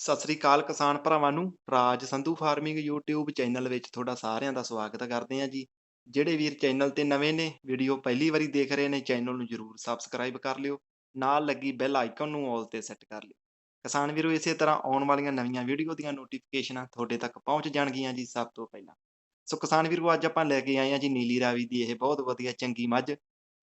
ਸਤਿ ਸ੍ਰੀ ਅਕਾਲ ਕਿਸਾਨ ਭਰਾਵਾਂ ਨੂੰ, Raj Sandhu farming YouTube channel ਵਿੱਚ ਤੁਹਾਡਾ ਸਾਰਿਆਂ ਦਾ ਸਵਾਗਤ ਕਰਦੇ ਹਾਂ ਜੀ। ਜਿਹੜੇ ਵੀਰ ਚੈਨਲ ਤੇ ਨਵੇਂ ਨੇ, ਵੀਡੀਓ ਪਹਿਲੀ ਵਾਰੀ ਦੇਖ ਰਹੇ ਨੇ, ਚੈਨਲ ਨੂੰ ਜਰੂਰ ਸਬਸਕ੍ਰਾਈਬ ਕਰ ਲਿਓ। ਨਾਲ ਲੱਗੀ ਬੈਲ ਆਈਕਨ ਨੂੰ ਆਲ ਤੇ ਸੈੱਟ ਕਰ ਲਿਓ। ਕਿਸਾਨ ਵੀਰੋ, ਇਸੇ ਤਰ੍ਹਾਂ ਆਉਣ ਵਾਲੀਆਂ ਨਵੀਆਂ ਵੀਡੀਓ ਦੀਆਂ ਨੋਟੀਫਿਕੇਸ਼ਨਾਂ ਤੁਹਾਡੇ ਤੱਕ ਪਹੁੰਚ ਜਾਣਗੀਆਂ ਜੀ ਸਭ ਤੋਂ ਪਹਿਲਾਂ। ਸੋ ਕਿਸਾਨ ਵੀਰੋ, ਅੱਜ ਆਪਾਂ ਲੈ ਕੇ ਆਏ ਹਾਂ ਜੀ ਨੀਲੀ ਰਾਵੀ ਦੀ ਇਹ ਬਹੁਤ ਵਧੀਆ ਚੰਗੀ ਮੱਝ।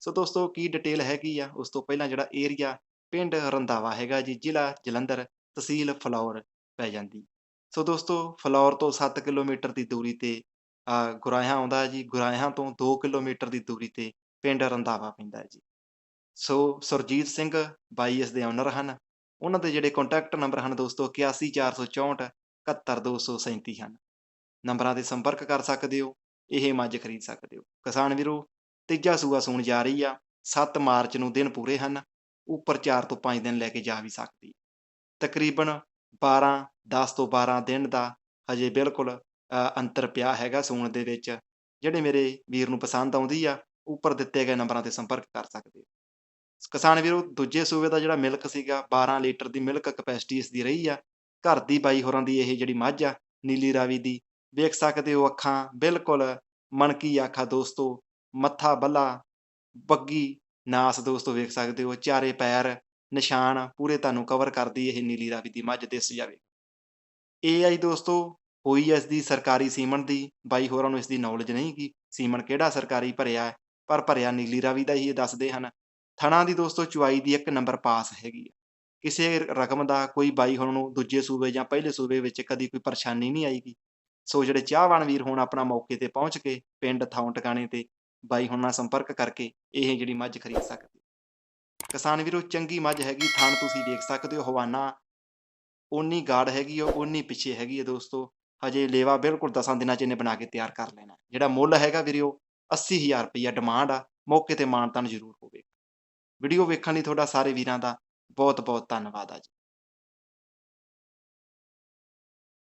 ਸੋ ਦੋਸਤੋ, ਕੀ ਡਿਟੇਲ ਹੈਗੀ ਆ? ਉਸ ਤੋਂ ਪਹਿਲਾਂ ਜਿਹੜਾ ਏਰੀਆ ਪਿੰਡ ਰੰਧਾਵਾ ਹੈਗਾ ਜੀ, ਜ਼ਿਲ੍ਹਾ ਜਲੰਧਰ। ਤਹਿਸੀਲ ਫਲੌਰ ਪੈ ਜਾਂਦੀ। ਸੋ ਦੋਸਤੋ ਫਲੌਰ ਤੋਂ 7 ਕਿਲੋਮੀਟਰ ਦੀ ਦੂਰੀ ਤੇ ਅ, ਗੁਰਾਇਆਂ ਆਉਂਦਾ ਜੀ। ਗੁਰਾਇਆਂ ਤੋਂ 2 ਕਿਲੋਮੀਟਰ ਦੀ ਦੂਰੀ ਤੇ ਪਿੰਡ ਰੰਧਾਵਾ ਪੈਂਦਾ ਜੀ। ਸੋ ਸੁਰਜੀਤ ਸਿੰਘ ਬਾਈ ਇਸ ਦੇ ਓਨਰ ਹਨ। ਉਹਨਾਂ ਦੇ ਜਿਹੜੇ ਕੰਟੈਕਟ ਨੰਬਰ ਹਨ ਦੋਸਤੋ 814464 71237 ਹਨ। ਨੰਬਰਾਂ ਤੇ ਸੰਪਰਕ ਕਰ ਸਕਦੇ ਹੋ ਇਹ ਮੱਝ ਖਰੀਦ ਸਕਦੇ ਹੋ। ਕਿਸਾਨ ਵੀਰੋ ਤੀਜਾ ਸੂਆ ਸੂਣ ਜਾ ਰਹੀ ਆ। 7 ਮਾਰਚ ਨੂੰ ਦਿਨ ਪੂਰੇ ਹਨ। ਉੱਪਰ 4 ਤੋਂ 5 ਦਿਨ ਲੈ ਕੇ ਜਾ ਵੀ ਸਕਦੀ ਤਕਰੀਬਨ 12 10 ਤੋਂ 12 ਦਿਨ ਦਾ ਹਜੇ ਬਿਲਕੁਲ ਅੰਤਰ ਪਿਆ ਹੈਗਾ ਸੂਣ ਦੇ ਵਿੱਚ। ਜਿਹੜੇ ਮੇਰੇ ਵੀਰ ਨੂੰ ਪਸੰਦ ਆਉਂਦੀ ਆ, ਉੱਪਰ ਦਿੱਤੇ ਗਏ ਨੰਬਰਾਂ ਤੇ ਸੰਪਰਕ ਕਰ ਸਕਦੇ ਹੋ। ਕਿਸਾਨ ਵੀਰੋ, ਦੂਜੇ ਸੂਬੇ ਦਾ ਜਿਹੜਾ ਮਿਲਕ ਸੀਗਾ 12 ਲੀਟਰ ਦੀ ਮਿਲਕ ਕਪੈਸਿਟੀ ਇਸ ਦੀ ਰਹੀ ਆ। ਘਰ ਦੀ ਬਾਈ ਹੋਰਾਂ ਦੀ ਇਹ ਜਿਹੜੀ ਮੱਝ ਆ, ਨੀਲੀ ਰਾਵੀ ਦੀ, ਵੇਖ ਸਕਦੇ ਹੋ ਅੱਖਾਂ ਬਿਲਕੁਲ ਮਣਕੀ ਅੱਖਾਂ ਦੋਸਤੋ, ਮੱਥਾ ਬੱਲਾ, ਬੱਗੀ ਨਾਸ ਦੋਸਤੋ ਵੇਖ ਸਕਦੇ ਹੋ, ਚਾਰੇ ਪੈਰ ਨਿਸ਼ਾਨ ਪੂਰੇ ਤੁਹਾਨੂੰ ਕਵਰ ਕਰਦੀ ਇਹ ਨੀਲੀ ਰਾਵੀ ਦੀ ਮੱਝ ਦਿਸ ਜਾਵੇ। ਇਹ ਆਈ ਦੋਸਤੋ ਹੋਈ ਇਸ ਦੀ ਸਰਕਾਰੀ ਸੀਮਨ ਦੀ ਬਾਈ ਹੋਰਾਂ ਨੂੰ ਇਸ ਦੀ ਨੌਲੇਜ ਨਹੀਂ ਕੀ ਸੀਮਨ ਕਿਹੜਾ ਸਰਕਾਰੀ ਭਰਿਆ ਹੈ, ਪਰ ਭਰਿਆ ਨੀਲੀ ਰਾਵੀ ਦਾ ਹੀ ਇਹ ਦੱਸਦੇ ਹਨ। ਥਣਾ ਦੀ ਦੋਸਤੋ ਚੁਆਈ ਦੀ ਇੱਕ ਨੰਬਰ ਪਾਸ ਹੈਗੀ ਹੈ ਕਿਸੇ ਰਕਮ ਦਾ ਕੋਈ ਬਾਈ ਹੋਣ ਨੂੰ ਦੂਜੇ ਸੂਬੇ ਜਾਂ ਪਹਿਲੇ ਸੂਬੇ ਵਿੱਚ ਕਦੀ ਕੋਈ ਪਰੇਸ਼ਾਨੀ ਨਹੀਂ ਆਏਗੀ ਸੋ ਜਿਹੜੇ ਚਾਹਵਾਨ ਵੀਰ ਹੋਣ ਆਪਣਾ ਮੌਕੇ ਤੇ ਪਹੁੰਚ ਕੇ ਪਿੰਡ ਥਾਂ ਟਿਕਾਣੇ ਤੇ ਬਾਈ ਹੁਣ ਨਾਲ ਸੰਪਰਕ ਕਰਕੇ ਇਹ ਜਿਹੜੀ ਮੱਝ ਖਰੀਦ ਸਕਦੇ ਕਿਸਾਨ ਵੀਰੋ, ਚੰਗੀ ਮੱਝ ਹੈਗੀ ਥਣ ਤੁਸੀਂ ਦੇਖ ਸਕਦੇ ਹੋ, ਹਵਾਨਾ ਓਨੀ ਗਾੜ ਹੈਗੀ ਉਹ ਓਨੀ ਪਿੱਛੇ ਹੈਗੀ ਹੈ ਦੋਸਤੋ। ਹਜੇ ਲੇਵਾ ਬਿਲਕੁਲ 10 ਦਿਨਾਂ ਚ ਇਹਨੇ ਬਣਾ ਕੇ ਤਿਆਰ ਕਰ ਲੈਣਾ। ਜਿਹੜਾ ਮੁੱਲ ਹੈਗਾ ਵੀਰਿਓ 80000 ਰੁਪਈਆ ਡਿਮਾਂਡ ਆ। ਮੌਕੇ ਤੇ ਮਾਨਤਾਨ ਜ਼ਰੂਰ ਹੋਵੇ ਵੀਡੀਓ ਵੇਖਣ ਲਈ ਤੁਹਾਡਾ ਸਾਰੇ ਵੀਰਾਂ ਦਾ ਬਹੁਤ ਬਹੁਤ ਧੰਨਵਾਦ ਆ ਜੀ।